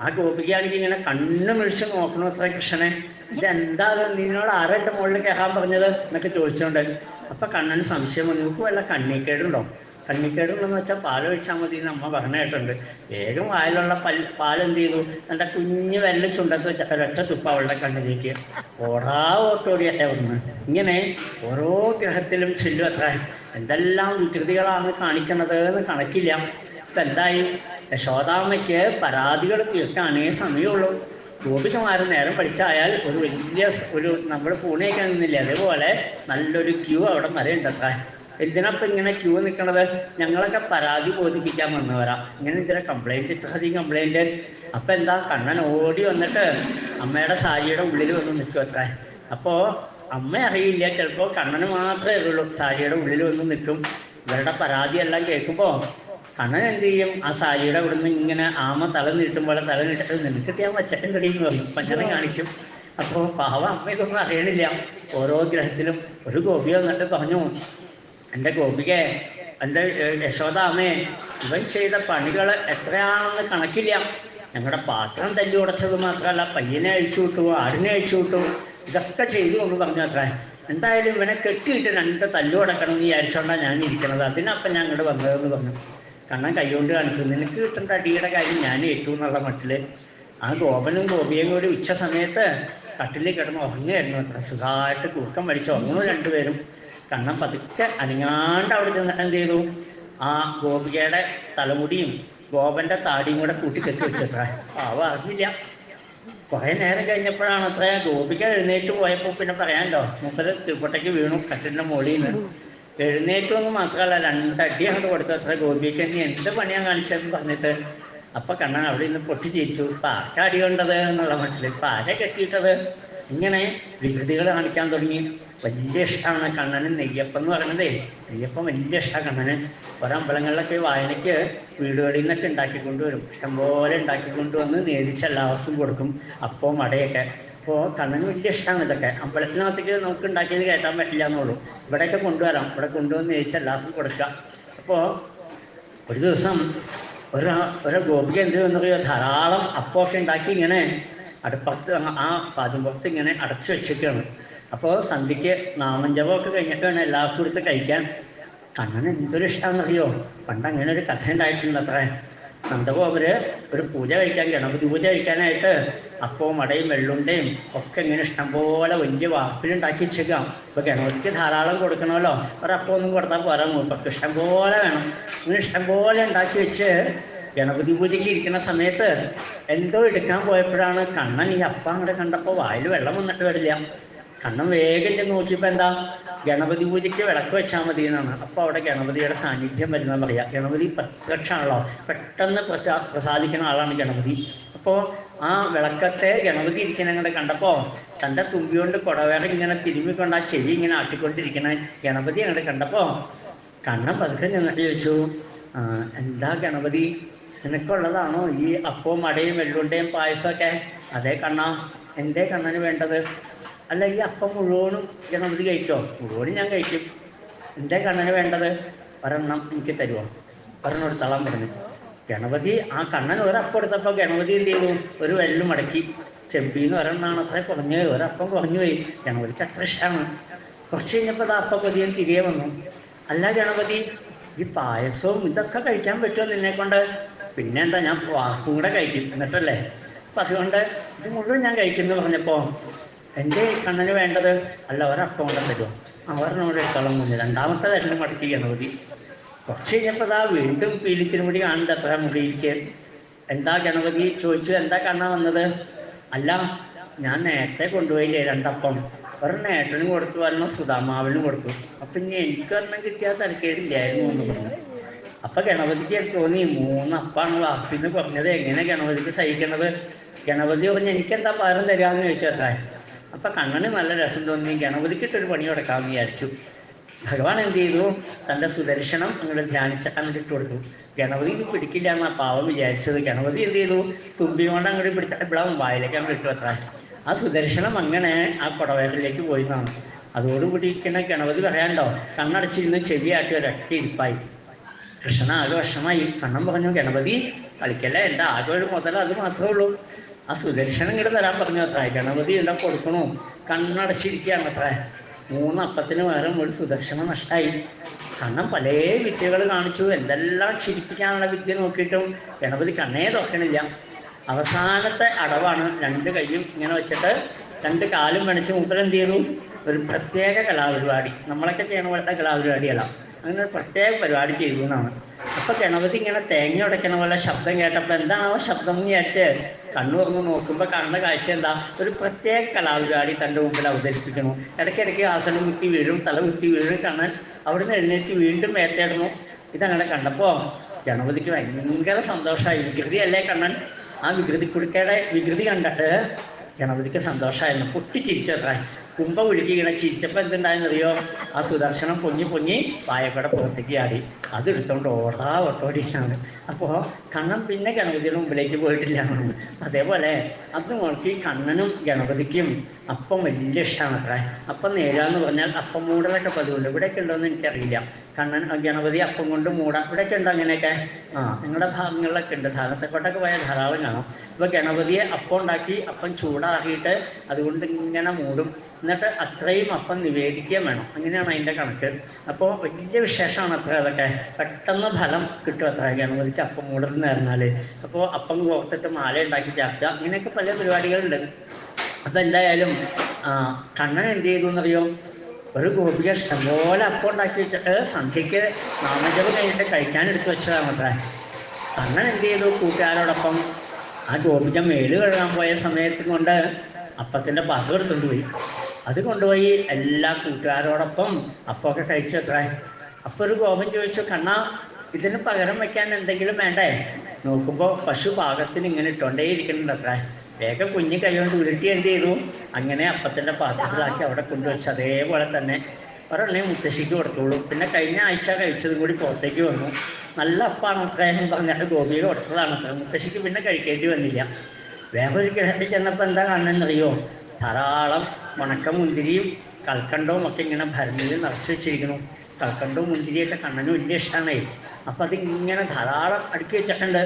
ആ ഗോപികയാണെങ്കിൽ ഇങ്ങനെ കണ്ണു മിഴിച്ച് നോക്കണോ അത്ര കൃഷ്ണനെ? ഇതെന്താ നിന്നോട് ആരായിട്ട് മുകളിൽ കയറാൻ പറഞ്ഞത്? എന്നൊക്കെ ചോദിച്ചോണ്ട്. അപ്പൊ കണ്ണന് സംശയം നിങ്ങൾക്ക് വല്ല കണ്ണിക്കേടുണ്ടോ കണ്ണിക്കേടുണ്ടെന്ന് വെച്ചാൽ പാൽ ഒഴിച്ചാൽ മതി എന്ന് അമ്മ പറഞ്ഞു വേഗം വായിലുള്ള പൽ എന്ത് ചെയ്തു? നല്ല കുഞ്ഞു വെല്ല ചുണ്ടത്ത് വെച്ച ഒരൊറ്റ തുപ്പ അവളുടെ കണ്ണിലേക്ക്. ഓടാ ഓട്ടോടിയട്ടെ വന്ന് ഇങ്ങനെ ഓരോ ഗ്രഹത്തിലും ചെല്ലും അത്ര. എന്തെല്ലാം വികൃതികളാണ് കാണിക്കുന്നത് എന്ന് കണക്കില്ല. ഇപ്പൊ എന്തായി? യശോദാമ്മയ്ക്ക് പരാതികൾ തീർക്കാനേ സമയമുള്ളൂ. ഗോപിച്ചമാരൻ നേരം പഠിച്ചായാൽ ഒരു വലിയ ഒരു നമ്മൾ പൂണെയൊക്കെ നിന്നില്ലേ? അതേപോലെ നല്ലൊരു ക്യൂ അവിടെ വരെയുണ്ട് എന്തിനപ്പം ഇങ്ങനെ ക്യൂ നിൽക്കണത് ഞങ്ങളൊക്കെ പരാതി ബോധിപ്പിക്കാൻ വന്നവരാ. ഇങ്ങനെ ഇത്ര കംപ്ലൈന്റ് ഇത്രയധികം കംപ്ലൈന്റ് അപ്പൊ എന്താ? കണ്ണൻ ഓടി വന്നിട്ട് അമ്മയുടെ സാരിയുടെ ഉള്ളിൽ വന്ന് നിൽക്കും അത്ര. അപ്പോൾ അമ്മ അറിയില്ല. ചിലപ്പോൾ കണ്ണന് മാത്രമേ ഉള്ളൂ സാരിയുടെ ഉള്ളിൽ വന്ന് നിൽക്കും ഇവരുടെ പരാതിയെല്ലാം കേൾക്കുമ്പോൾ കണ്ണൻ എന്ത് ചെയ്യും? ആ സാരിയുടെ അവിടെ നിന്ന് ഇങ്ങനെ ആമ തല നീട്ടും പോലെ തല നീട്ടിട്ട് നിനക്കിട്ട് ഞാൻ വച്ചട്ടൻ കടിയെന്ന് പറയും കാണിക്കും. അപ്പോൾ പാവ അമ്മ ഇതൊന്നും അറിയണില്ല. ഓരോ ഗ്രഹത്തിലും ഒരു ഗോപി വന്നിട്ട് പറഞ്ഞു എന്റെ ഗോപികെ എന്റെ യശോദാമേ ഇവൻ ചെയ്ത പണികൾ എത്രയാണെന്ന് കണക്കില്ല. ഞങ്ങളുടെ പാത്രം തല്ലി ഉടച്ചത് മാത്രമല്ല പയ്യനെ അഴിച്ചു വിട്ടു ആടിനെ അഴിച്ചു വിട്ടു. ഇതൊക്കെ ചെയ്തു എന്ന് പറഞ്ഞു അത്ര. എന്തായാലും ഇവനെ കെട്ടിയിട്ട് രണ്ട് തല്ലു അടക്കണം എന്ന് വിചാരിച്ചോണ്ടാണ് ഞാൻ ഇരിക്കണത് അതിനപ്പം ഞാൻ ഇങ്ങോട്ട് വന്നതെന്ന് പറഞ്ഞു. കണ്ണൻ കൈകൊണ്ട് കാണിച്ചു. നിനക്ക് കിട്ടേണ്ട അടിയുടെ കാര്യം ഞാൻ ഏറ്റു എന്നുള്ള മട്ടിൽ. ആ ഗോപനും ഗോപിയും കൂടി ഉച്ച സമയത്ത് കട്ടിലിൽ കിടന്ന് ഉറങ്ങുകയായിരുന്നു അത്ര. സുഖമായിട്ട് കുറുക്കം വലിച്ച് ഉറങ്ങുന്നു രണ്ടുപേരും. കണ്ണൻ പതുക്കെ അനങ്ങാണ്ട് അവിടെ ചെന്നിട്ട് എന്ത് ചെയ്തു ആ ഗോപികയുടെ തലമുടിയും ഗോപന്റെ താടിയും കൂടെ കൂട്ടി കെട്ടി വെച്ചത്ര പാവ അറിഞ്ഞില്ല. കുറെ നേരം കഴിഞ്ഞപ്പോഴാണ് അത്ര ഗോപിക എഴുന്നേറ്റ് പോയപ്പോൾ പിന്നെ പറയാണ്ടോ? മൂപ്പര് തിരുപ്പട്ടയ്ക്ക് വീണു കട്ടിന്റെ മുകളിൽ നിന്ന് എഴുന്നേറ്റു എന്ന് മാത്രമല്ല രണ്ടടി അങ്ങോട്ട് കൊടുത്തു. അത്ര ഗോപിക്ക് നീ എന്ത് പണിയാ കാണിച്ചതെന്ന് പറഞ്ഞിട്ട്. അപ്പൊ കണ്ണൻ അവിടെ നിന്ന് പൊട്ടിച്ചിരിച്ചു. ഇപ്പൊ ആർക്കാ അടി കൊണ്ടത് എന്നുള്ള മട്ടിൽ? ഇപ്പൊ ആരെ കെട്ടിയിട്ടത്? ഇങ്ങനെ വികൃതികൾ കാണിക്കാൻ തുടങ്ങി. വലിയ ഇഷ്ടമാണ് കണ്ണന് നെയ്യപ്പം എന്ന് പറയുന്നതേ. നെയ്യപ്പം വലിയ ഇഷ്ടമാണ് കണ്ണന്. ഒരമ്പലങ്ങളിലൊക്കെ വായനയ്ക്ക് വീടുകളിൽ നിന്നൊക്കെ ഉണ്ടാക്കിക്കൊണ്ടുവരും ഇഷ്ടംപോലെ ഉണ്ടാക്കിക്കൊണ്ടുവന്ന് നേരിച്ച് എല്ലാവർക്കും കൊടുക്കും അപ്പവും അടയൊക്കെ അപ്പോൾ കണ്ണന് വലിയ ഇഷ്ടമാണ് ഇതൊക്കെ. അമ്പലത്തിനകത്തേക്ക് നമുക്ക് ഉണ്ടാക്കിയത് കേട്ടാൻ പറ്റില്ല എന്നുള്ളൂ. ഇവിടെയൊക്കെ കൊണ്ടുവരാം. ഇവിടെ കൊണ്ടുവന്ന് നേരിച്ച് എല്ലാവർക്കും കൊടുക്കുക അപ്പോൾ ഒരു ദിവസം ഒരു ഒരു ഗോപിക എന്ത് ചെയ്യുന്നറിയോ ധാരാളം അപ്പമൊക്കെ ഉണ്ടാക്കി ഇങ്ങനെ അടുപ്പത്ത് ആ പാചകപ്പുറത്ത് ഇങ്ങനെ അടച്ചു വെച്ചിരിക്കുകയാണ്. അപ്പോൾ സന്ധ്യയ്ക്ക് കഴിഞ്ഞിട്ട് വേണം എല്ലാവർക്കും എടുത്ത് കഴിക്കാൻ. കണ്ണന് എന്തൊരു ഇഷ്ടമാണെന്നറിയോ പണ്ട് അങ്ങനെ ഒരു കഥ ഉണ്ടായിട്ടുണ്ട് അത്ര. നന്ദഗോപര് ഒരു പൂജ കഴിക്കാൻ ഗണപതി പൂജ കഴിക്കാനായിട്ട് അപ്പവും അടയും വെള്ളുണ്ടയും ഒക്കെ ഇങ്ങനെ ഇഷ്ടംപോലെ വലിയ വാപ്പിലുണ്ടാക്കി വെച്ചേക്കാം. ഇപ്പൊ ഗണപതിക്ക് ധാരാളം കൊടുക്കണമല്ലോ. ഒരപ്പം ഒന്നും കൊടുത്താൽ പോരാ മൂപ്പർക്ക് ഇഷ്ടംപോലെ വേണം. ഇങ്ങനെ ഇഷ്ടംപോലെ ഉണ്ടാക്കി വെച്ച് ഗണപതി പൂജയ്ക്ക് ഇരിക്കുന്ന സമയത്ത് എന്തോ എടുക്കാൻ പോയപ്പോഴാണ് കണ്ണൻ ഈ അപ്പ അങ്ങോട്ട് കണ്ടപ്പോൾ വായിൽ വെള്ളം വന്നിട്ട് വരില്ല. കണ്ണൻ വേഗം ചെന്ന് നോക്കിയപ്പോൾ എന്താ ഗണപതി പൂജയ്ക്ക് വിളക്ക് വെച്ചാൽ മതി എന്നാണ്. അപ്പോൾ അവിടെ ഗണപതിയുടെ സാന്നിധ്യം വരുന്ന പറയാ. ഗണപതി പ്രത്യക്ഷമാണല്ലോ. പെട്ടെന്ന് പ്രസാ പ്രസാദിക്കുന്ന ആളാണ് ഗണപതി. അപ്പോൾ ആ വിളക്കത്തെ ഗണപതി ഇരിക്കുന്ന അങ്ങോട്ട് കണ്ടപ്പോൾ തന്റെ തുമ്പി കൊണ്ട് കുടവേറെ ഇങ്ങനെ തിരുമ്മിക്കൊണ്ട് ആ ചെവി ഇങ്ങനെ ആട്ടിക്കൊണ്ടിരിക്കണ ഗണപതി അങ്ങോട്ട് കണ്ടപ്പോൾ കണ്ണൻ പതുക്കെ ഞങ്ങൾ ചോദിച്ചു "ആ, എന്താ ഗണപതി? നിനക്കുള്ളതാണോ ഈ അപ്പവും അടയും വെള്ളുണ്ടയും പായസമൊക്കെ? അതേ കണ്ണാ എന്തേ കണ്ണന് വേണ്ടത്? അല്ല ഈ അപ്പം മുഴുവനും ഞാൻ നമുക്ക് കഴിച്ചോ? മുഴുവനും ഞാൻ കഴിക്കും. എന്തേ കണ്ണന് വേണ്ടത്? ഒരെണ്ണം എനിക്ക് തരുമോ ഒരെണ്ണം എടുത്തോളാൻ പറഞ്ഞു. ഗണപതി ആ കണ്ണൻ ഒരപ്പം എടുത്തപ്പോൾ ഗണപതി എന്ത് ചെയ്തു? ഒരു വെള്ളം മടക്കി. ചെമ്പിന്ന് ഒരെണ്ണാണ് അത്ര കുറഞ്ഞു ഒരപ്പം കുറഞ്ഞു പോയി. ഗണപതിക്ക് അത്ര ഇഷ്ടമാണ് കുറച്ച് കഴിഞ്ഞപ്പോൾ ആ അപ്പം തിരികെ വന്നു. അല്ല ഗണപതി ഈ പായസവും ഇതൊക്കെ കഴിക്കാൻ പറ്റുമോ നിന്നെ കൊണ്ട് പിന്നെ എന്താ ഞാൻ വാക്കും കൂടെ കഴിക്കും എന്നിട്ടല്ലേ? അപ്പം അതുകൊണ്ട് ഇത് മുഴുവൻ ഞാൻ കഴിക്കുന്നു പറഞ്ഞപ്പോൾ എന്റെ കണ്ണന് വേണ്ടത് അല്ല ഒരപ്പം കൂടെ തരുമോ ആ ഇഷ്ടം മുന്നിൽ രണ്ടാമത്തെ തരണം മടക്കി ഗണപതി. കുറച്ച് കഴിഞ്ഞപ്പോൾ അതാ വീണ്ടും പീലിച്ചിന് മുടി കാണുന്നത് അത്ര മുടിയിലേക്ക് എന്താ ഗണപതി ചോദിച്ചു എന്താ കാണാൻ വന്നത്? അല്ല ഞാൻ നേരത്തെ കൊണ്ടുപോയില്ലേ രണ്ടപ്പം. ഒരെണ്ണം ഏട്ടനും കൊടുത്തു ഒരെണ്ണം സുധാമാവിനും കൊടുത്തു. അപ്പം ഇനി എനിക്കൊരെണ്ണം കിട്ടിയാൽ തിരക്കേടില്ലായിരുന്നു എന്ന് പറഞ്ഞു. അപ്പൊ ഗണപതിക്ക് തോന്നി മൂന്നപ്പാണ് വാപ്പിന്ന് പറഞ്ഞത്. എങ്ങനെ ഗണപതിക്ക് സഹിക്കണത്? ഗണപതി പറഞ്ഞു എനിക്കെന്താ പകരം തരാമെന്ന് ചോദിച്ചത്രേ അപ്പൊ കണ്ണന് നല്ല രസം തോന്നി. ഗണപതിക്കിട്ടൊരു പണി കൊടുക്കാൻ വിചാരിച്ചു. ഭഗവാൻ എന്ത് ചെയ്തു? തന്റെ സുദർശനം അങ്ങോട്ട് ധ്യാനിച്ചാൽ ഇട്ട് കൊടുത്തു. ഗണപതി ഇത് പിടിക്കില്ല എന്നാ പാവം വിചാരിച്ചത്. ഗണപതി എന്ത് ചെയ്തു? തുമ്പി കൊണ്ട് അങ്ങോട്ട് പിടിച്ചാൽ ഇപ്പോഴും വായിലേക്ക് അങ്ങോട്ട് ഇട്ടു അത്ര. ആ സുദർശനം അങ്ങനെ ആ കുടവേട്ടിലേക്ക് പോയി എന്നാണ്. അതോടുകൂടി ഇരിക്കുന്ന ഗണപതി പറയാണ്ടോ കണ്ണടച്ചിരുന്ന് ചെവിയാട്ടി ഒരൊറ്റ ഇരിപ്പായി. കൃഷ്ണൻ ആകെ വിഷമായി കണ്ണൻ പറഞ്ഞു? ഗണപതി കളിക്കല്ലേ? എന്റെ ആകെ ഒരു മുതൽ അത് മാത്രമേ ഉള്ളൂ. ആ സുദർശനം ഇങ്ങോട്ട് തരാൻ പറഞ്ഞു അത്ര. ഗണപതി ഇവിടെ കൊടുക്കണു. കണ്ണടച്ചിരിക്കുകയാണ് അത്ര. മൂന്ന് അപ്പത്തിന് പകരം ഒരു സുദർശനം നഷ്ടമായി കണ്ണൻ പല വിദ്യകൾ കാണിച്ചു. എന്തെല്ലാം ചിരിപ്പിക്കാനുള്ള വിദ്യ നോക്കിയിട്ടും ഗണപതി കണ്ണേ തുറക്കണില്ല. അവസാനത്തെ അടവാണ് രണ്ട് കൈയും ഇങ്ങനെ വെച്ചിട്ട് രണ്ട് കാലും മണിച്ച് മൂപ്പരെന്ത് ചെയ്തു ഒരു പ്രത്യേക കലാപരിപാടി. നമ്മളൊക്കെ ചെയ്യണ പോലത്തെ കലാപരിപാടിയല്ല അങ്ങനെ പ്രത്യേക പരിപാടി ചെയ്തു എന്നാണ്. അപ്പൊ ഗണപതി ഇങ്ങനെ തേങ്ങ ഉടയ്ക്കണ പോലെ ശബ്ദം കേട്ടപ്പോൾ എന്താണോ ശബ്ദം വിചാരിച്ച് കണ്ണു തുറന്ന് നോക്കുമ്പോൾ കാണുന്ന കാഴ്ച എന്താ? ഒരു പ്രത്യേക കലാപരിപാടി തന്റെ മുമ്പിൽ അവതരിപ്പിക്കണു ഇടയ്ക്കിടയ്ക്ക് ആസനം കുത്തി വീഴും തല കുത്തി വീഴും കാണാൻ അവിടുന്ന് എഴുന്നേറ്റ് വീണ്ടും മേത്തേടുന്നു ഇതങ്ങനെ കണ്ടപ്പോൾ ഗണപതിക്ക് ഭയങ്കര സന്തോഷമായി. വികൃതിയല്ലേ കണ്ണൻ? ആ വികൃതി കുടുക്കയുടെ വികൃതി കണ്ടിട്ട് ഗണപതിക്ക് സന്തോഷമായിരുന്നു. പൊട്ടിച്ചിരിച്ചു അത്ര. കുമ്പ ഒഴുക്കി ഇങ്ങനെ ചിരിച്ചപ്പോൾ എന്തുണ്ടായെന്നറിയോ? ആ സുദർശനം പൊങ്ങി പൊങ്ങി വായക്കട പുറത്തേക്ക് ആടി അതെടുത്തോണ്ട് ഓടാ ഓട്ടോടിയാണ് അപ്പോൾ കണ്ണൻ പിന്നെ ഗണപതിയുടെ മുമ്പിലേക്ക് പോയിട്ടില്ല. അതേപോലെ അത് നോക്കി കണ്ണനും ഗണപതിക്കും അപ്പം വലിയ ഇഷ്ടമാണ് അത്ര. അപ്പം നേരാന്ന് പറഞ്ഞാൽ അപ്പം മൂടലൊക്കെ പതിവുണ്ട്. ഇവിടെയൊക്കെ ഉണ്ടോയെന്ന് എനിക്കറിയില്ല. കണ്ണൻ ഗണപതി അപ്പം കൊണ്ട് മൂടാം. ഇവിടെയൊക്കെ ഉണ്ട് അങ്ങനെയൊക്കെ? ആ. നിങ്ങളുടെ ഭാഗങ്ങളിലൊക്കെ ഉണ്ട്. ധാരത്തെക്കോട്ടൊക്കെ പോയാൽ ധാരാളം കാണാം. ഇപ്പൊ ഗണപതിയെ അപ്പം ഉണ്ടാക്കി അപ്പം ചൂടാക്കിയിട്ട് അതുകൊണ്ട് ഇങ്ങനെ മൂടും. എന്നിട്ട് അത്രയും അപ്പം നിവേദിക്കുകയും വേണം. അങ്ങനെയാണ് അതിന്റെ കണക്ക്. അപ്പോൾ വലിയ വിശേഷമാണ് അത്ര അതൊക്കെ. പെട്ടെന്ന് ഫലം കിട്ടും അത്ര. ഗണപതിക്ക് അപ്പം മൂടുന്ന പറഞ്ഞാൽ. അപ്പോൾ അപ്പം കോർത്തിട്ട് മാല ഉണ്ടാക്കി ചേർക്കുക അങ്ങനെയൊക്കെ പല പരിപാടികളുണ്ട്. അപ്പം എന്തായാലും കണ്ണൻ എന്ത് ചെയ്തു എന്നറിയോ? ഒരു ഗോപിക ഇഷ്ടംപോലെ അപ്പം ഉണ്ടാക്കി വെച്ചിട്ട് സന്ധ്യയ്ക്ക് നാമജപം കഴിഞ്ഞിട്ട് കഴിക്കാൻ എടുത്തു വെച്ചതാണ് അത്ര അങ്ങനെ എന്ത് ചെയ്തു? കൂട്ടുകാരോടൊപ്പം ആ ഗോപിക മേൽ കഴുകാൻ പോയ സമയത്ത് കൊണ്ട് അപ്പത്തിന്റെ പാത്രം എടുത്തുകൊണ്ട് പോയി. അത് കൊണ്ടുപോയി എല്ലാ കൂട്ടുകാരോടൊപ്പം അപ്പമൊക്കെ കഴിച്ചു അത്ര അപ്പോൾ ഒരു ഗോപൻ ചോദിച്ചു കണ്ണ ഇതിന് പകരം വെക്കാൻ എന്തെങ്കിലും വേണ്ടേ? നോക്കുമ്പോൾ പശു പാകത്തിന് ഇങ്ങനെ ഇട്ടോണ്ടേ ഇരിക്കുന്നുണ്ട് വേഗം കുഞ്ഞു കൈ കൊണ്ട് ഉരുട്ടി എന്ത് ചെയ്തു? അങ്ങനെ അപ്പത്തിന്റെ പാത്രത്തിലാക്കി അവിടെ കൊണ്ടുവച്ചു അതേപോലെ തന്നെ ഒരെണ്ണേ മുത്തശ്ശിക്ക് കൊടുത്തോളൂ. പിന്നെ കഴിഞ്ഞ ആഴ്ച കഴിച്ചതും കൂടി പുറത്തേക്ക് വന്നു. നല്ല അപ്പാണ് അത്ര എന്ന് പറഞ്ഞിട്ട് ഗോപിക കൊടുത്തതാണ് അത്ര. മുത്തശ്ശിക്ക് പിന്നെ കഴിക്കേണ്ടി വന്നില്ല. വേറൊരു കിടത്തിൽ ചെന്നപ്പോൾ എന്താ കാണുന്നതെന്നറിയോ? ധാരാളം ഉണക്ക മുന്തിരിയും കൽക്കണ്ടവും ഒക്കെ ഇങ്ങനെ ഭരണിയിൽ നിറച്ച് വെച്ചിരിക്കുന്നു. കൽക്കണ്ടവും മുന്തിരിയൊക്കെ കണ്ണനും വലിയ ഇഷ്ടമാണേ അപ്പം അതിങ്ങനെ ധാരാളം അടുക്കി വെച്ചിട്ടുണ്ട്.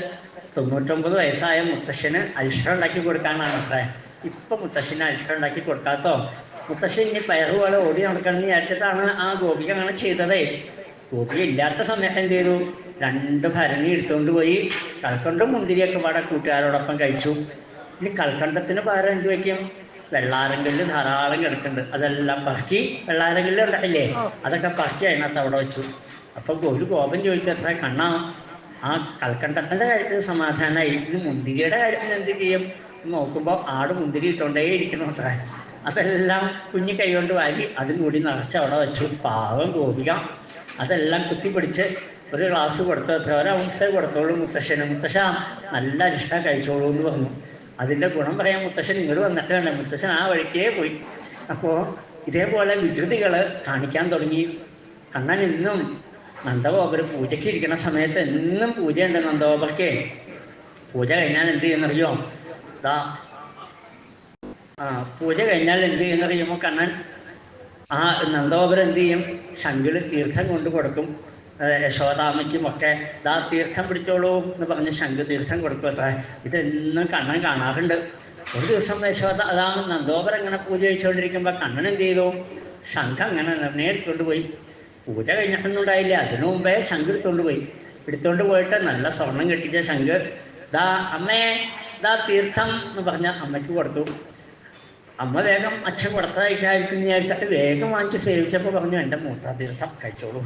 തൊണ്ണൂറ്റൊമ്പത് വയസ്സായ മുത്തശ്ശന് അരിഷ്ടം ഉണ്ടാക്കി കൊടുക്കാനാണ് അത്രേ ഇപ്പം മുത്തശ്ശന് അരിഷ്ടം ഉണ്ടാക്കി കൊടുക്കാത്തോ? മുത്തശ്ശൻ ഇനി പയറു പോലെ ഓടി നടക്കണമെന്ന് വിചാരിച്ചിട്ടാണ് ആ ഗോപിക അങ്ങനെ ചെയ്തതേ. ഗോപിക ഇല്ലാത്ത സമയത്ത് എന്ത് ചെയ്തു? രണ്ട് ഭരണി എടുത്തുകൊണ്ട് പോയി കൽക്കണ്ടും മുന്തിരിയൊക്കെ പാടെ കൂട്ടുകാരോടൊപ്പം കഴിച്ചു. ഇനി കൽക്കണ്ടത്തിന് പകരം എന്ത് വയ്ക്കും? വെള്ളാരങ്കല്ല് ധാരാളം കിടക്കുന്നുണ്ട്. അതെല്ലാം പറക്കി വെള്ളാരങ്കല്ല് ഉണ്ടായില്ലേ അതൊക്കെ പറക്കി അതിനകത്ത് അവിടെ വെച്ചു. അപ്പൊ ഒരു ഗോപൻ ചോദിച്ചത്ര കണ്ണ ആ കൽക്കണ്ടത്തിന്റെ കാര്യത്തിൽ സമാധാനമായി ഇനി മുന്തിരിയുടെ കാര്യത്തിൽ എന്ത് ചെയ്യും? നോക്കുമ്പോൾ ആട് മുന്തിരി ഇട്ടുകൊണ്ടേ ഇരിക്കണം അത്ര. അതെല്ലാം കുഞ്ഞു കൈ കൊണ്ട് വാരി അതും കൂടി നിറച്ച് അവിടെ വെച്ചു. പാവം ഗോപിക. അതെല്ലാം കുത്തിപ്പിടിച്ച് ഒരു ഗ്ലാസ് കൊടുത്തു. അത്ര ഒരു ഔൺസേ കൊടുത്തോളൂ മുത്തശ്ശന്. മുത്തശ്ശ നല്ല അരിഷ്ട കഴിച്ചോളൂ എന്ന് പറഞ്ഞു. അതിന്റെ ഗുണം പറയാൻ മുത്തശ്ശൻ ഇങ്ങോട്ട് വന്നിട്ട് വേണ്ട മുത്തശ്ശൻ ആ വഴിക്കേ പോയി. അപ്പോൾ ഇതേപോലെ വികൃതികൾ കാണിക്കാൻ തുടങ്ങി. കണ്ണൻ ഇന്നും നന്ദഗോപുരം പൂജയ്ക്ക് ഇരിക്കുന്ന സമയത്ത് എന്നും പൂജയുണ്ട് നന്ദഗോപർക്ക് പൂജ കഴിഞ്ഞാൽ എന്ത് ചെയ്യുന്നറിയോ ദാ ആ പൂജ കഴിഞ്ഞാൽ എന്ത് ചെയ്യുന്നറിയുമോ കണ്ണൻ? ആ നന്ദഗോപുരം എന്ത് ചെയ്യും? ശങ്കിൽ തീർത്ഥം കൊണ്ടു കൊടുക്കും. യശോദാമയ്ക്കും ഒക്കെ ദാ തീർത്ഥം പിടിച്ചോളൂ എന്ന് പറഞ്ഞ് ശംഖ് തീർത്ഥം കൊടുക്കും അത്ര. ഇതെന്നും കണ്ണൻ കാണാറുണ്ട്. ഒരു ദിവസം യശോദ അതാണ് നന്ദോപരം ഇങ്ങനെ പൂജ കഴിച്ചുകൊണ്ടിരിക്കുമ്പോൾ കണ്ണൻ എന്ത് ചെയ്തു? ശംഖ് അങ്ങനെ നേടിച്ചുകൊണ്ട് പോയി. പൂജ കഴിഞ്ഞിട്ടൊന്നും ഉണ്ടായില്ല അതിനു മുമ്പേ ശംഖ് എടുത്തോണ്ട് പോയി. എടുത്തോണ്ട് പോയിട്ട് നല്ല സ്വർണം കെട്ടിച്ച ശംഖ് ദാ അമ്മേ ദാ തീർത്ഥം എന്ന് പറഞ്ഞ അമ്മയ്ക്ക് കൊടുത്തു. അമ്മ വേഗം അച്ഛൻ കൊടുത്തതായിട്ടായിരിക്കും വിചാരിച്ചിട്ട് വേഗം വാങ്ങിച്ച് സേവിച്ചപ്പോൾ പറഞ്ഞു എന്റെ മൂത്രതീർത്ഥം കഴിച്ചോളൂ.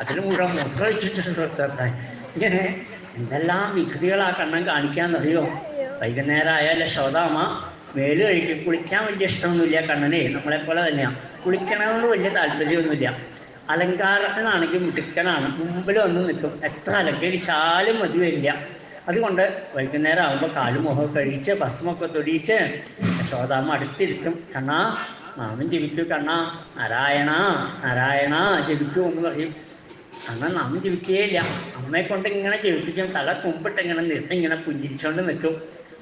അതിന് മുഴുവൻ മൂത്രം വെച്ചിട്ടുണ്ട് ഇങ്ങനെ എന്തെല്ലാം വികൃതികളാ കണ്ണൻ കാണിക്കാന്നറിയോ? വൈകുന്നേരം ആയാലും ശോതാമ്മ മേൽ കഴിക്കും കുളിക്കാൻ വലിയ ഇഷ്ടമൊന്നുമില്ല. കണ്ണനെ നമ്മളെപ്പോലെ തന്നെയാണ് കുളിക്കണമെന്ന് വലിയ താല്പര്യമൊന്നുമില്ല. അലങ്കാരത്തിനാണെങ്കിൽ മിടുക്കനാണ്. മുമ്പിൽ വന്ന് നിൽക്കും. എത്ര അലങ്കരിച്ചാലും മതി വരില്ല. അതുകൊണ്ട് വൈകുന്നേരം ആകുമ്പോൾ കാലും മുഖമൊക്കെ കഴിച്ച് ഭസ്മൊക്കെ തൊടിയിച്ച് യശോദാമ്മ അടുത്തിരുത്തും കണ്ണാ നാമം ജപിക്കൂ കണ്ണാ. നാരായണ നാരായണ ജപിക്കൂ എന്ന് പറയും. അങ്ങനെ നാമം ജപിക്കുകയില്ല അമ്മയെ കൊണ്ട് ഇങ്ങനെ ജപിപ്പിക്കും. തല കുമ്പിട്ട് ഇങ്ങനെ നിർത്തി ഇങ്ങനെ പുഞ്ചിരിച്ചുകൊണ്ട് നിൽക്കും.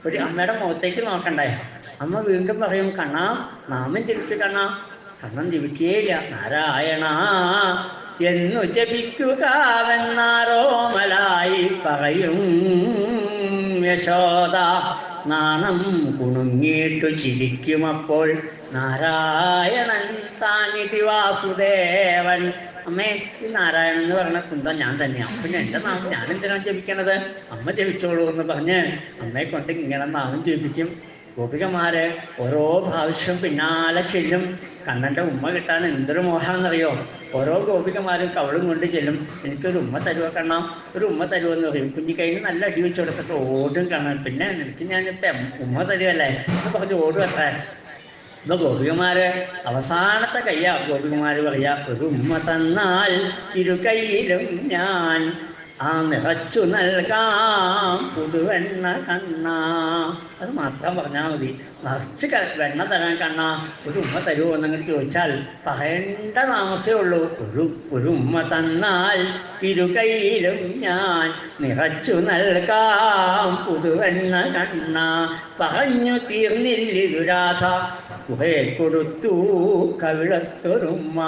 ഒരു അമ്മയുടെ മുഖത്തേക്ക് നോക്കണ്ടേ? അമ്മ വീണ്ടും പറയും കണ്ണാ നാമം ജപിച്ചു കണ്ണാ. കണ്ണൻ ജീവിക്കുകയില്ല നാരായണ എന്നു ജപിക്കുകവെന്നാരോമലായി പറയും. യശോദ നാണം കുണുങ്ങിയിട്ടു ചിരിക്കുമപ്പോൾ നാരായണൻ സാന്നിധി വാസുദേവൻ. അമ്മേ ഈ നാരായണൻ എന്ന് പറഞ്ഞ കുന്ത ഞാൻ തന്നെയാണ് പിന്നെ എന്റെ നാമം ഞാൻ എന്തിനാണ് ജപിക്കണത്? അമ്മ ജപിച്ചോളൂ എന്ന് പറഞ്ഞ് അമ്മയെ കൊണ്ട് ഇങ്ങനെ നാമം ജപിക്കും. ഗോപികമാര് ഓരോ പ്രാവശ്യം പിന്നാലെ ചെല്ലും. കണ്ണന്റെ ഉമ്മ കിട്ടാൻ എന്തൊരു മോഹാന്നറിയോ? ഓരോ ഗോപികമാരും കവളും കൊണ്ട് ചെല്ലും. എനിക്കൊരു ഉമ്മ തരുവോ കണ്ണാം? ഒരു ഉമ്മ തരുമോ എന്ന് പറയും. കുഞ്ഞിക്കൈന് നല്ല അടി വെച്ച് കൊടുത്തിട്ട് ഓടും കാണാൻ പിന്നെ നിനക്ക് ഞാനിപ്പം ഉമ്മ തരുമല്ലേ എന്ന് പറഞ്ഞ് ഓടും അത്ര ഇപ്പൊ ഗോപികമാര് അവസാനത്തെ കയ്യാ ഗോപികമാര് പറയാ ഒരു ഉമ്മ തന്നാൽ ഇരു കൈയിലും ഞാൻ ആ നിറച്ചു നൽകാം പുതുവെണ്ണ കണ്ണ. അത് മാത്രം പറഞ്ഞാൽ മതി. നിറച്ച് വെണ്ണ തരാൻ കണ്ണ. ഒരു ഉമ്മ തരുമോ എന്നങ്ങൾ ചോദിച്ചാൽ പറയേണ്ട താമസമേ ഉള്ളൂ. ഒരു ഒരു ഉമ്മ തന്നാൽ ഇരു കൈയിലും ഞാൻ നിറച്ചു നൽകാം പുതുവെണ്ണ കണ്ണ. പറഞ്ഞു തീർന്നില്ലിതുരാധ ഗുഹയെ കൊടുത്തു കവിളത്തൊരുമ്മ.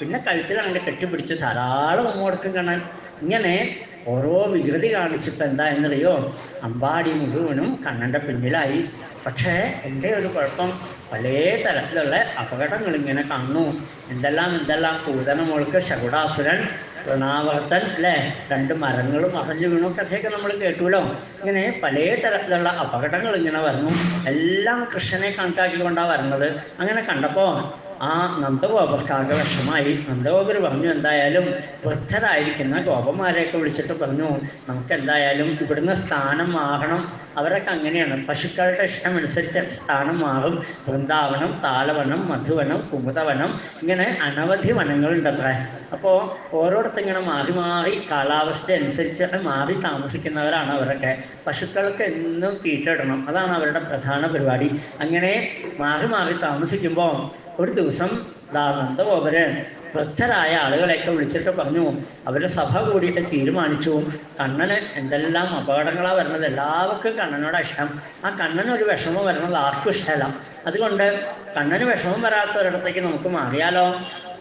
പിന്നെ കഴുത്തിൽ അങ്ങനെ കെട്ടിപ്പിടിച്ച് ധാരാളം ഉമ്മ കൊടുക്കും കാണാൻ ഇങ്ങനെ ഓരോ വികൃതി കാണിച്ചിട്ട് എന്താ എന്നറിയോ? അമ്പാടി മുഴുവനും കണ്ണന്റെ പിന്നിലായി. പക്ഷേ എന്റെ ഒരു കുഴപ്പം പല തരത്തിലുള്ള അപകടങ്ങൾ ഇങ്ങനെ കാണുന്നു. എന്തെല്ലാം എന്തെല്ലാം പൂതന മോൾക്ക് ശകുടാസുരൻ തൃണാവർത്തൻ അല്ലേ? രണ്ട് മരങ്ങളും അറിഞ്ഞു വീണു. കഥയൊക്കെ നമ്മൾ കേട്ടുല്ലോ ഇങ്ങനെ പല തരത്തിലുള്ള അപകടങ്ങൾ ഇങ്ങനെ വരുന്നു. എല്ലാം കൃഷ്ണനെ കണക്കാക്കിക്കൊണ്ടാണ് വരുന്നത്. അങ്ങനെ കണ്ടപ്പോൾ ആ നന്ദഗോപർക്കാകെ വിഷമായി നന്ദഗോപർ പറഞ്ഞു എന്തായാലും വൃദ്ധരായിരിക്കുന്ന ഗോപന്മാരെയൊക്കെ വിളിച്ചിട്ട് പറഞ്ഞു നമുക്ക് എന്തായാലും ഇവിടുന്ന് സ്ഥാനം മാറണം അവരൊക്കെ അങ്ങനെയാണ്. പശുക്കളുടെ ഇഷ്ടമനുസരിച്ച് സ്ഥാനം മാറും വൃന്ദാവനം താളവനം മധുവനം കുമുദവനം ഇങ്ങനെ അനവധി വനങ്ങളുണ്ട് അത്ര അപ്പോൾ ഓരോരുത്തർ ഇങ്ങനെ മാറി മാറി കാലാവസ്ഥ അനുസരിച്ച് മാറി താമസിക്കുന്നവരാണ് അവരൊക്കെ. പശുക്കൾക്ക് എന്നും തീറ്റ ഇടണം. അതാണ് അവരുടെ പ്രധാന പരിപാടി. അങ്ങനെ മാറി മാറി താമസിക്കുമ്പോൾ ഒരു ദിവസം ദാ നന്ദഗോപര് വൃദ്ധരായ ആളുകളെയൊക്കെ വിളിച്ചിട്ട് പറഞ്ഞു അവരുടെ സഭ കൂടിയിട്ട് തീരുമാനിച്ചു. കണ്ണന് എന്തെല്ലാം അപകടങ്ങളാണ് വരുന്നത്? എല്ലാവർക്കും കണ്ണനോട് ഇഷ്ടം. ആ കണ്ണന് ഒരു വിഷമം വരുന്നത് ആർക്കും ഇഷ്ടമല്ല. അതുകൊണ്ട് കണ്ണന് വിഷമം വരാത്തൊരിടത്തേക്ക് നമുക്ക് മാറിയാലോ?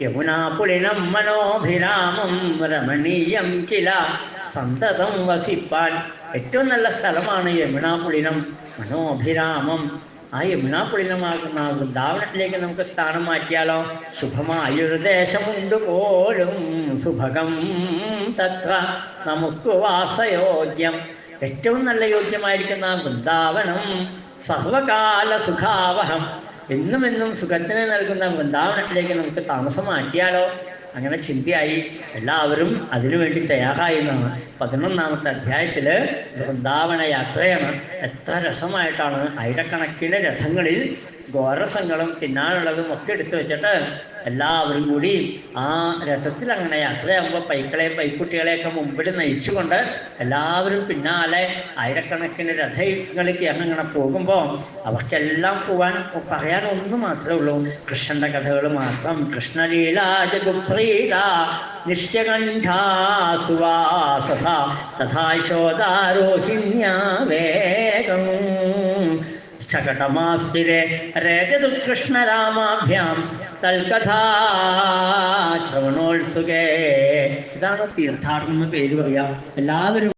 യമുനാപുളിനം മനോഭിരാമം രമണീയം കില സന്തതം വസിപ്പാൻ. ഏറ്റവും നല്ല സ്ഥലമാണ് യമുനാപുളിനം മനോഭിരാമം. ആ യമുനാപുളിനമാകുന്ന ആ വൃന്ദാവനത്തിലേക്ക് നമുക്ക് സ്ഥാനം മാറ്റിയാലോ? ശുഭമായൊരു ദേശമുണ്ട് പോലും സുഭകം തത്ര നമുക്ക് വാസയോഗ്യം. ഏറ്റവും നല്ല യോഗ്യമായിരിക്കുന്ന വൃന്ദാവനം സർവകാല സുഖാവഹം. എന്നും എന്നും സുഖത്തിന് നൽകുന്ന വൃന്ദാവനത്തിലേക്ക് നമുക്ക് താമസം മാറ്റിയാലോ? അങ്ങനെ ചിന്തയായി എല്ലാവരും അതിനുവേണ്ടി തയ്യാറായി എന്നാണ് പതിനൊന്നാമത്തെ അധ്യായത്തിൽ വൃന്ദാവന യാത്രയാണ്. എത്ര രസമായിട്ടാണ് ആയിരക്കണക്കിന് രഥങ്ങളിൽ ഗോരസങ്ങളും തിന്നാനുള്ളതും ഒക്കെ എടുത്തു വെച്ചിട്ട് എല്ലാവരും കൂടി ആ രഥത്തിൽ അങ്ങനെ യാത്രയാകുമ്പോൾ പൈക്കളെ പൈക്കുട്ടികളെയൊക്കെ മുമ്പിൽ നയിച്ചുകൊണ്ട് എല്ലാവരും പിന്നാലെ ആയിരക്കണക്കിന് രഥങ്ങളിലേക്ക് അങ്ങനെ പോകുമ്പോൾ അവർക്കെല്ലാം പോകാൻ പറയാനൊന്നു മാത്രമേ ഉള്ളൂ. കൃഷ്ണന്റെ കഥകൾ മാത്രം. കൃഷ്ണലീലാജഗുപ്രീത നിശ്ചകണ്ഠാസുവാസസ തഥാശോദാരോഹിണ്യാ വേഗം. ശകടമാസ്തിരെ രജതുകൃഷ്ണരാമാഭ്യാം തൽകഥാ ശ്രവണോത്സുകേ. ഇതാണ് തീർത്ഥാടനം എന്ന് പേര് പറയാം. എല്ലാവരും